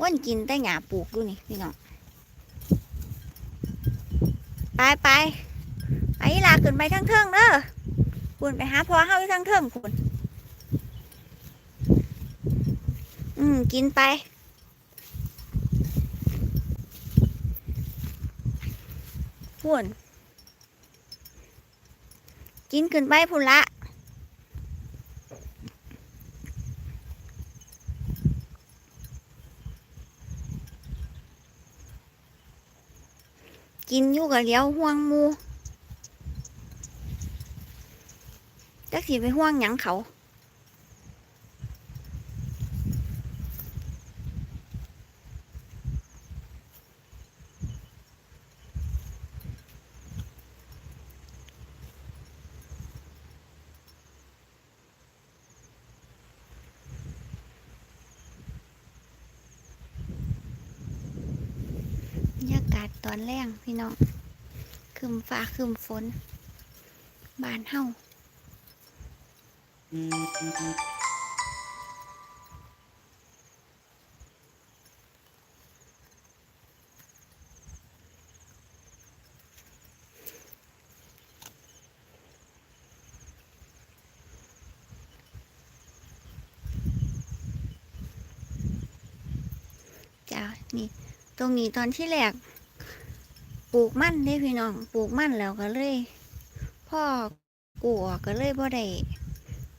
ว่นกินแต่หญ้าปลูกอยู่นี่พี่น้องไปไปไปลาขึ้นไปทั้งเทิงเด้อคุณไปหาพ่อเฮาอยู่ทั้งเทิงคุณอืมกินไปพุ่นกินขึ้นไปพุ่นละ กินอยู่กับเลี้ยวห่วงมูจักสิไปห่วงหยังเขาากาศตอนแรงพี่น้องครึมฟ้าครึมฝน บานเฮาจ้านี่ ตรงนี้ตอนที่แรก ลูกมันเด้พี่น้องปลูกมันแล้วก็เลยพ่อกูออกก็เลยบ่ได้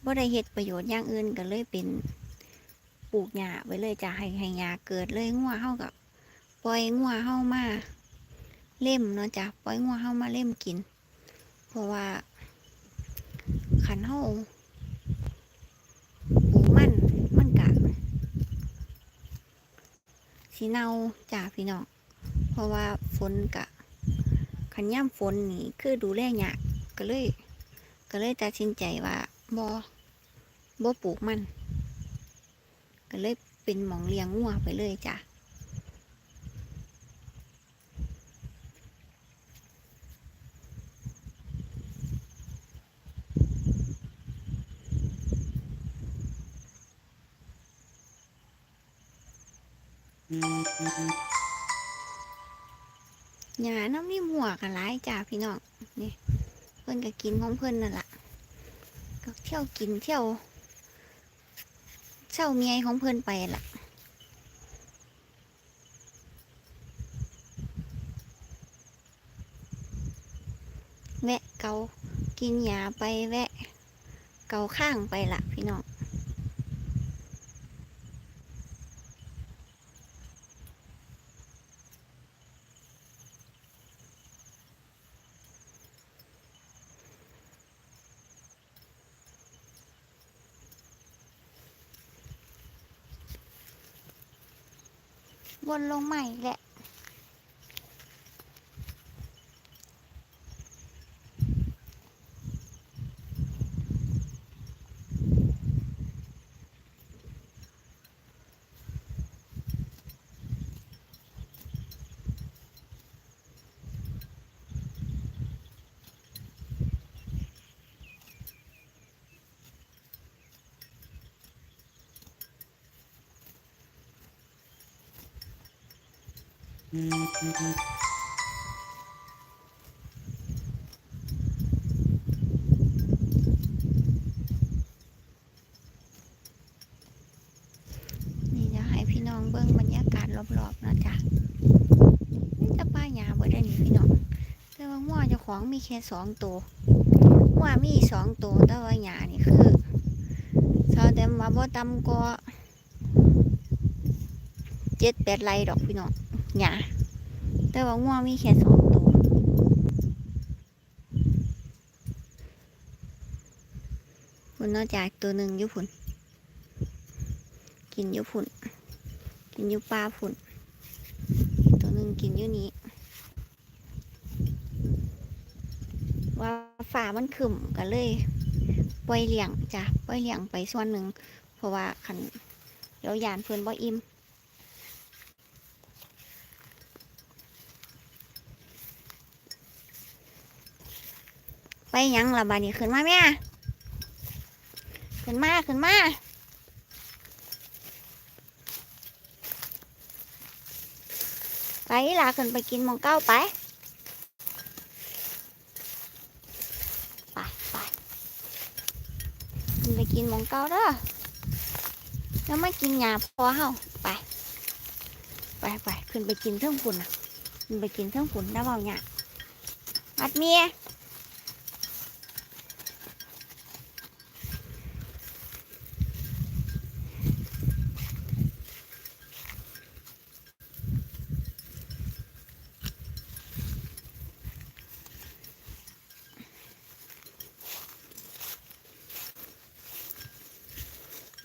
บ่ได้เฮ็ดประโยชน์อย่างอื่นก็เลยเป็นปลูกหญ้าไว้เลยจะให้ให้หญ้าเกิดเลยงัวเฮากับปล่อยงัวเฮามาเล่มเนาะจ้ะปล่อยงัวเฮามาเล่มกิน เพราะว่าขันเฮาปลูกมันมันกะสีเนาจ้าพี่น้องเพราะว่าฝนกะ ขันย่ำฝนนี่คือดูแลยากก็เลย ก็เลยตัดสินใจว่าบอบอปลูกมัน ก็เลยเป็นหมองเลี้ยงงัวไปเลยจ้ะ หญ้าน้ำนี่หัวกันหลายจ้าพี่น้องนี่เพิ่อนก็กินของเพิ่อนนั่นแหละก็เที่ยวกินเที่ยวเช่าเมียของเพิ่อนไปล่ะแวะเกากินหยาไปแวะ เกาข้างไปล่ะพี่น้อง วนลงใหม่แหละ นี่จะให้พี่น้องเบิ้งบรรยากาศรอบๆนะจ้ะนี่จะป้าหยาเบิดได้นี่พี่น้อง แต่ว่าหัวเจ้าของมีแค่สองตัวหัวมีสองตัวแต่ว่าหยานี่คือชาวเต็มมาบ่ตำก็เจ็ดแปดไรดอกพี่น้องหยา แต่ว่าหัวงมีแค่สองตัวคุณนอกจากตัวหนึ่งยู่พุ่น กินยู่พุ่น กินยู่ปลาพุ่น อีกตัวหนึ่งกินยู่นี้ ว่าฝ่ามันขึ้นก็เลยปล่อยเลี้ยงจ้ะปล่อยเลี้ยงไปส่วนหนึ่ง เพราะว่าขันเดี๋ยวยานเพื่อนบ่อิ่มไปห ยังละบานี้ขึ้นมาแม่ขึ้นมาขึ้นมาไปลาขึ้นไปกินมองเก้าไปไปไปขึ้นไปกินมองเก้าเด้อแล้วมากินหญ้าพอเฮาไปไปไปขึ้นไปกินเท่องฝุ่นนะขึ้นไปกินเท่องฝุ่นแล้วเบาหญ้าอัดเมีย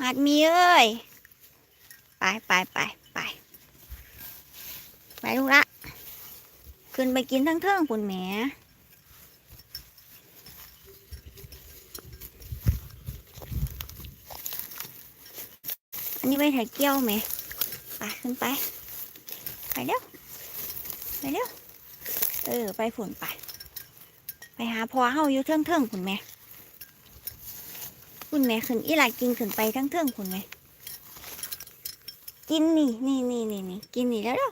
อัดเมียเอ้ย ไปไปไปไปไปลูกละขึ้นไปกินทั้งเทิงปุ่นแหมอันนี้ไปถ่ายเกี้ยวไหมไปขึ้นไป ไปเร็วไปเร็วเออ ไปฝุ่นไป ไปหาพอเฮาอยู่เทิงเทิงๆปุ่นแหม่ปุ่นแหม่ขึ้นอีหลากินขึ้นไปทั้งเทิงๆปุ่นแหม่ กินนี่นี่นี่นี่นี่กินนี่แล้วเด้อ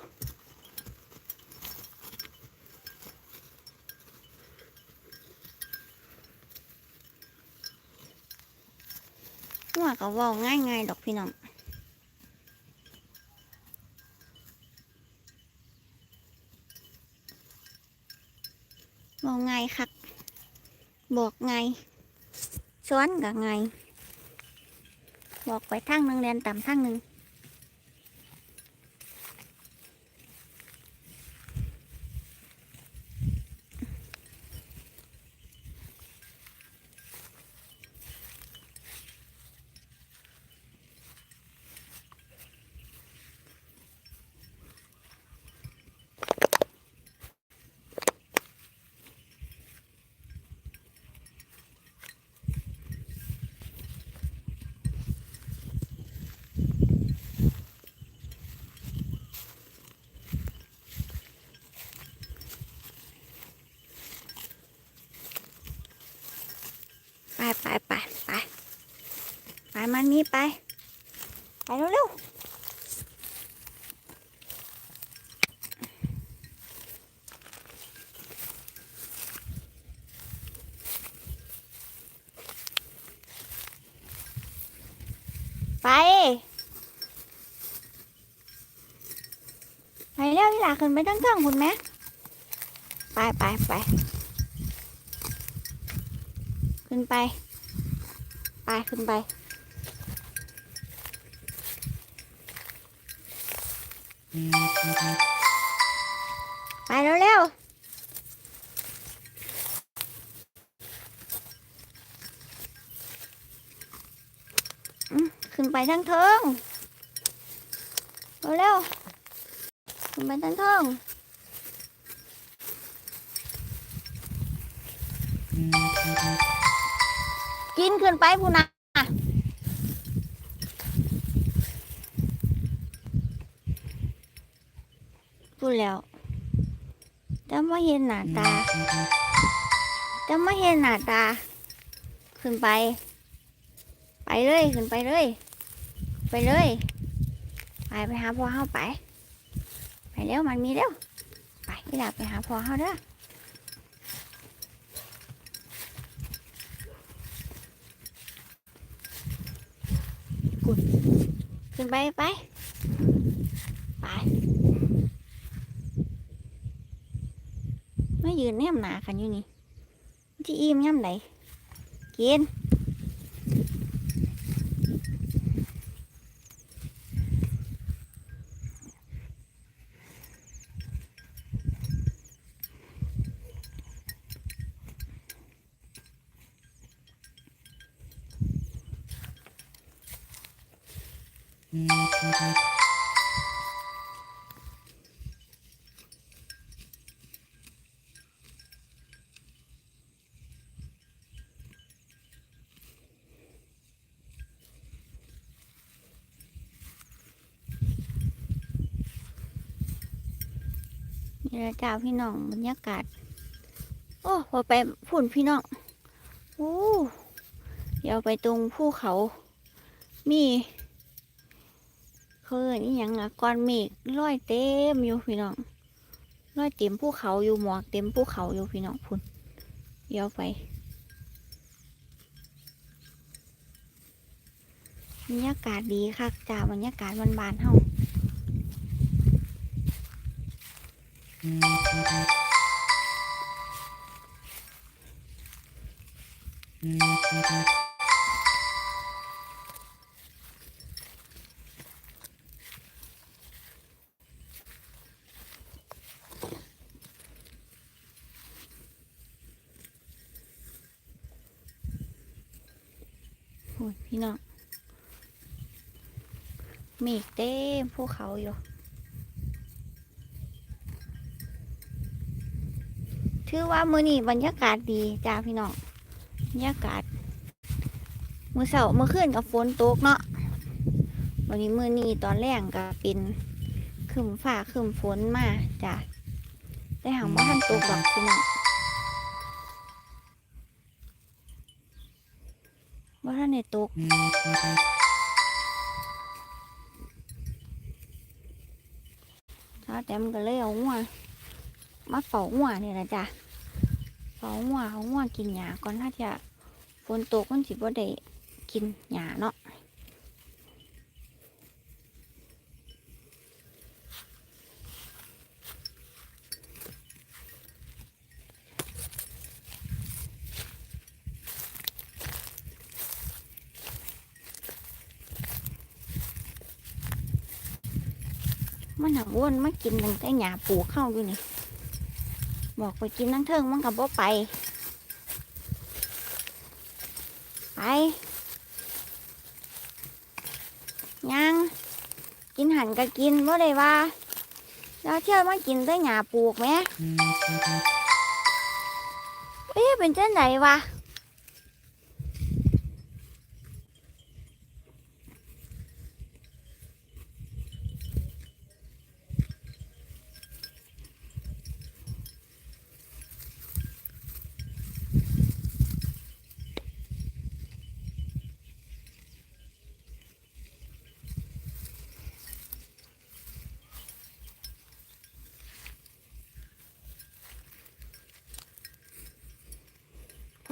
หัวก็ว่าง่ายง่ายๆดอกพี่น้องเว่าง่ายคักบอกไงายสอนกับไงายบอกไปทางหนึ่งเรียนต่ำทางหนึ่ง ไปไปไปไปมันมีไป ไปเร็วไป ไปเร็วที่หลาขึ้นไปทั้งเครื่องคุณแม่ไปไปไปขึ้นไป ไปขึ้นไป ไปเร็วๆอืมขึ้นไปทั้งเทิงเร็วๆขึ้นไปทั้งเทิง กินขึ้นไปพูนะพูดแล้วแต่ไม่เห็นหน้าตาแต่ไม่เห็นหน้าตา ขึ้นไป ไปเลยขึ้นไปเลย ไปเลย ไปไปหาพ่อเฮาไป ไปเร็วมันมีเร็วไปที่หลับไปหาพ่อเฮาเด้อุณขึ้นไปไป ไป ไม่ยืนแนมหนากันอยู่นี่ที่อิ่มย่ำไหนกิน นี่แหละจ้าพี่น้องบรรยากาศ โอ้พอไปพุ่นพี่น้องโอ้เดี๋ยวไปตรงภูเขา มีเขาเอ่ยนี่ยังอะก้อนเมฆลอยเต็มอยู่พี่น้องร้อยเต็มภูเขาอยู่หมอกเต็มภูเขาอยู่พี่น้องพุ่นเดี๋ยวไปบรรยากาศดีคักจ้าบรรยากาศบานๆเฮา โอ้ย พี่น้องเมฆเต็มภูเขาอยู่ ถือว่ามือนี้บรรยากาศดีจ้าพี่น้องบรรยากาศมือเสาร์มือขึ้นกับฝนตกเนาะวันนี้มือนี้ตอนแรกก็เป็นครึมฟ้าครึมฝนมาจ้ะแต่หางว่าท่านตกดอกพี่น้องว่าท่านในตกถ้าแต่มันก็เลยเอาหัว มาเฝ้าหัวเนี่แหละจ้ะเฝ้าหัวเอาหัวกินหญ้าก่อนถ้าจะฝนตกมันสิบ่ได้กินหญ้าเนาะมันหักวนมากินตั้งแต่หญ้าปลูกเข้าอยู่นี่ บอกไปกินนั่งเทิงมันกับบ่ไป ไปยังกินหันก็กินบ่ได้ว่าแล้วเที่ยวมากินแต่หญ้าปลูกไหมเอ๊ะเป็นจังไหนวะ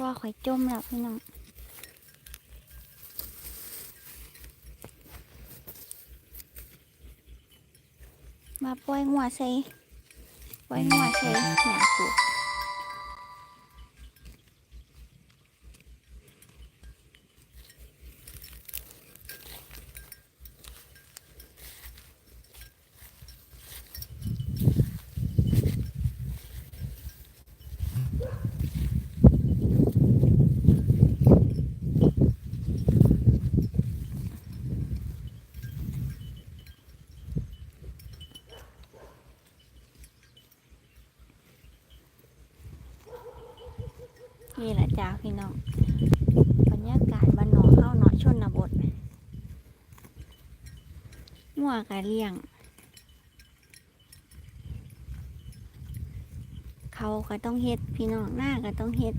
ว่าข่อยจมแล้วพี่น้องมาปล่อยหัวใส่ปล่อยหัวใส่หญ้าปลูก นี่แหละจ้าพี่น้อง บรรยากาศบ้านนอกเข้าเนาะชนบทงั วกะเลี้ยง เขาก็ต้องเฮ็ด พี่น้องหน้าก็ต้องเฮ็ด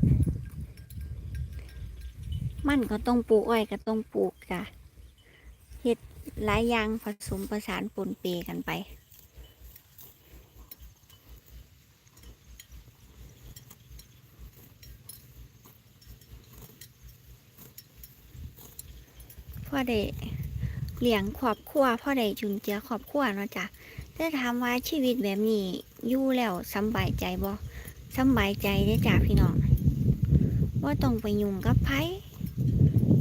มันก็ต้องปลูกอ้อยก็ต้องปลูกจ้ะเฮ็ดหลายอย่างผสมประสานปนเปกันไปพ่อได้ เลี้ยงครอบครัวพ่อได้จุนเจือครอบครัวเนาะจ้ะแต่ถามว่าชีวิตแบบนี้อยู่แล้วสบายใจบ่สบายใจได้จ้ะพี่น้องว่าต้องไปยุ่งกับไผ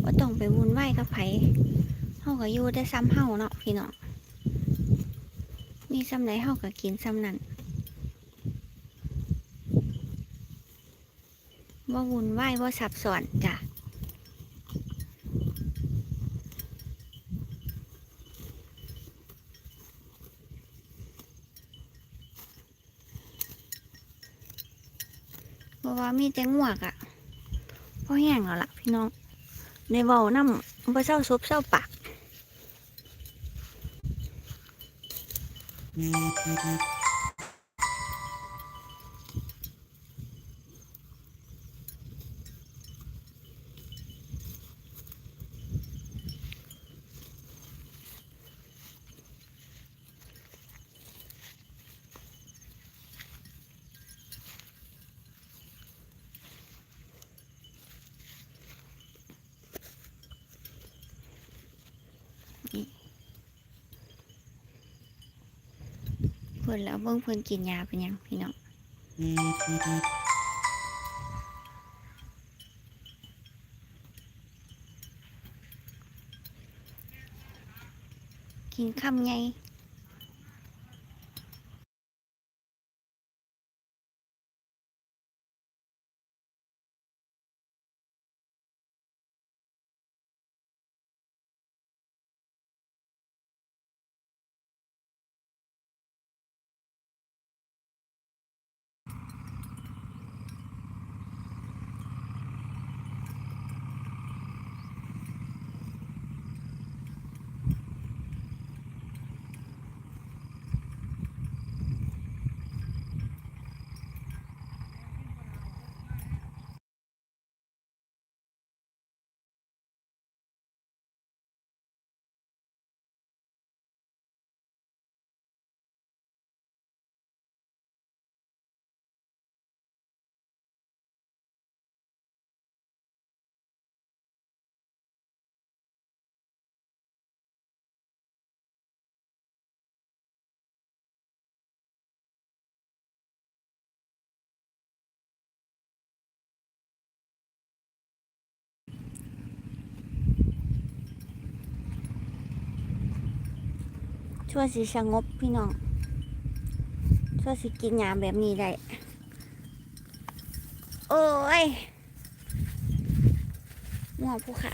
ว่าต้องไปวุ่นวายกับไผเฮาก็อยู่ได้ซ้ำเฮาเนาะพี่น้องมีซ้ำไหนเฮาก็กินซ้ำนั้นว่าวุ่นวายว่าซับซ้อนจ้ะ เพราะว่า มีแต่งวกอะ่ะพอแห้งแล้วล่ะพี่น้องในเบาน้ำบ่เศร้าซบเศร้าปาก พิ่นแล้วเบิ่งเพิ่นกินยาเป็นหยังพี่น้องกินคำไง ชั่วสิสงบพี่น้องชั่วสิกินยาแบบนี้ได้ โอ้ยหมอผู้ขา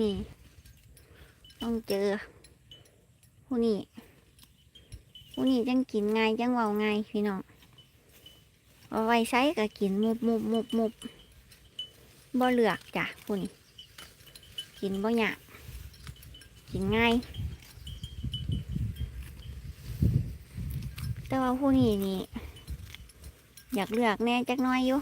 นี่ ต้องเจอ ผู้นี้ผู้นี้จังกินง่ายจังเว้าง่ายพี่น้องเอาไว้ใช้ก็กินมุบมุบมุบมุบบ่เลือกจ้ะผู้นี้กินบ่ยากกินง่าย แต่ว่าผู้นี้นี่อยากเลือกแน่จักน้อยอยู่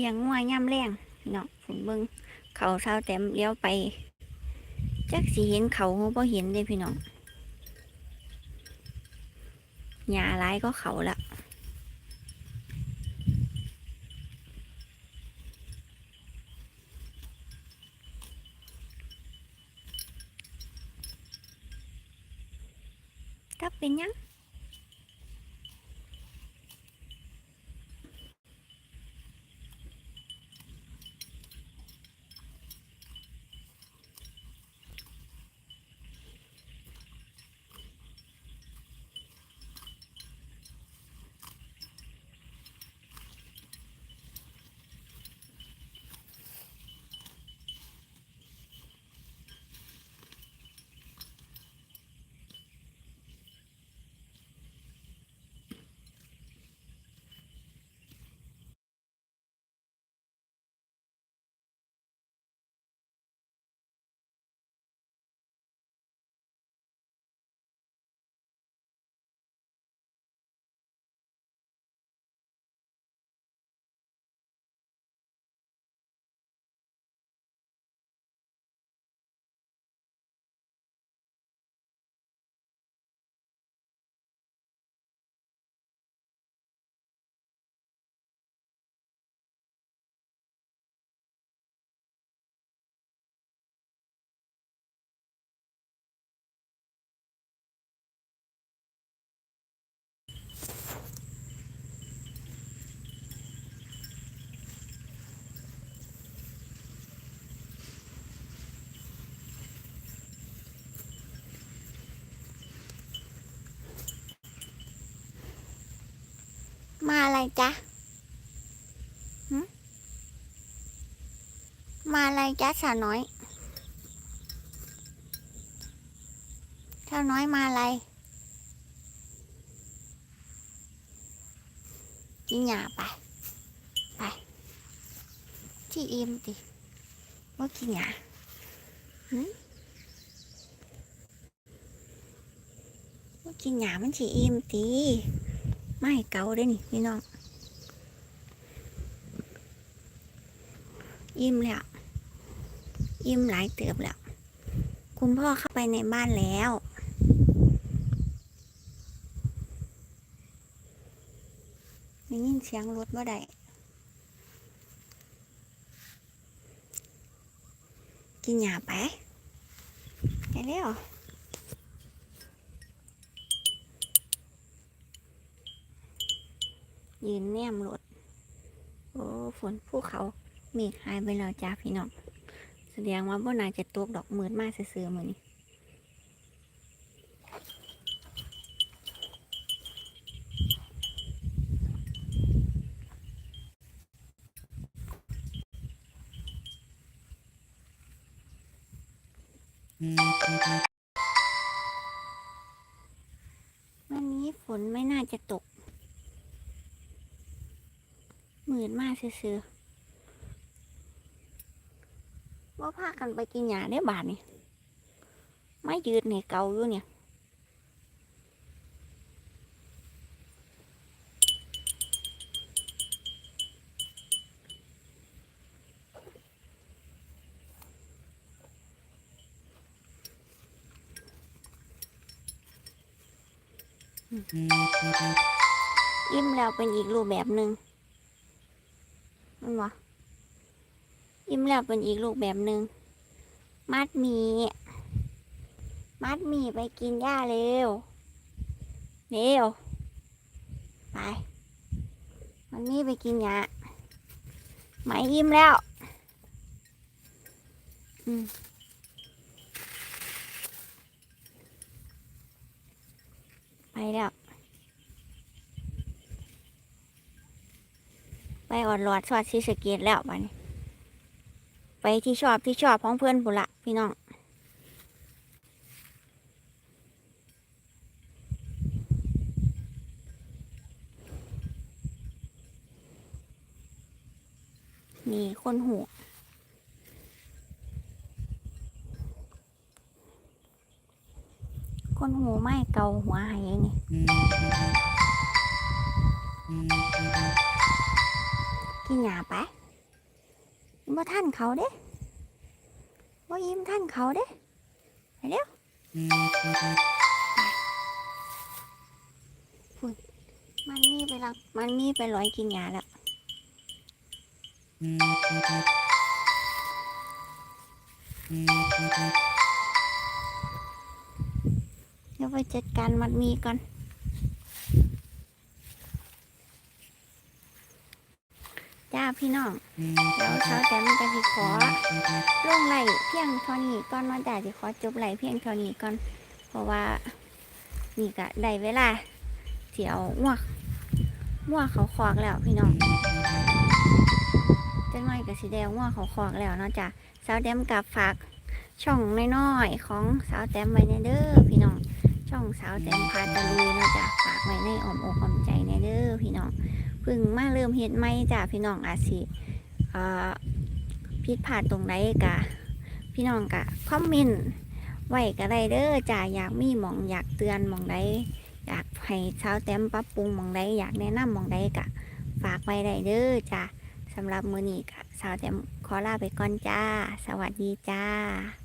เลี้ยงงัวย่ำแรงเนาะฝนเบิ้งเขาเช้าแต้มเลี้ยวไปจักสีเห็นเขาเขาบ่เห็นเลยพี่น้องหญ้าร้ายก็เขาละับเป็นยัง มาอะไรจ๊ะหึมาอะไรจ๊ะสาวน้อยสาวน้อยมาอะไรกินหยาไปไปที่อิ่มดิว่ากินหยาหึว่ากินหยามันสิอิ่มตี ไม่เกาได้นี่พี่น้องอิ่มแล้วอิ่มหลายเติบแล้ว คุณพ่อเข้าไปในบ้านแล้วได้ยินเสียงรถว่าใดกินหยาไปไปเร็ว ยืนแนมรถโอ้ฝนภูเขาเมฆหายไปแล้วจ้าพี่น้องแสดงว่าบ่น่าจะตกดอกหมืดมากซื่อๆมือนี้วันนี้ฝนไม่น่าจะตก มืดมากซื่อๆว่าพากันไปกินหญ้าได้บาทนี่ไม่ยืดเนี่ยเกาอยู่เนี่ยอิ่มแล้วเป็นอีกรูปแบบหนึ่ง มันวะยิ้มแล้วเป็นอีกรูปแบบหนึ่งมัดหมีมัดหมีไปกินหญ้าเร็ว เร็ว ไป มันนี่ไปกินหญ้าไม่ยิ้มแล้ว อืมไปแล้ว ไปอ่อนหลอดสวัสดีสะเกตแล้ววันไปที่ชอบที่ชอบของเพื่อนบุละพี่น้องนี่คนหูคนหูไม่เกาหัวหายนี่ กินหยาไปบ่ท่านเขาเด้บ่ยิ้มท่านเขาเด้ไปเร็วพุ่นมันนี่ไปลักมันนี่ไปลอยกินหญ้าแล้วไปจัดการมัดมีก่อน จ้า พี่น้องเดี๋ยวเช้าแต่มันจะสิขอลงไหลเพียงเท่านี้ก่อนมาแต่สิขอจบไหลเพียงเท่านี้ก่อน เพราะว่านี่ก็ได้เวลาเสียวง่วง่วเขาคอกแล้วพี่น้องจังน้อยกับสีแดงง่วเขาคอกแล้วเนาะจ้ะสาวแดมกับฝากช่องน้อยๆของสาวแดมไว้ในเด้อพี่น้อง ช่องสาวแดมพาตะลุยเนาะจ้ะฝากไว้ในอ้อมอกอ้อมใจในเด้อพี่น้องเพึ่งมาเริ่มเฮ็ดไม่จ้ะพี่น้องอาจสิเอ่อผิดพลาดตรงไหนกะพี่น้องกะคอมเมนต์ไว้ก็ได้เด้อจ้าอยากมีหมองอยากเตือนหมองใดอยากให้ชาวแต้มปรับปรุงหมองใดอยากแนะนำหมองใดกะ ฝากไว้ได้เด้อจ้าสำหรับมือนี้กะสาวแต้มขอลาไปก่อนจ้า สวัสดีจ้า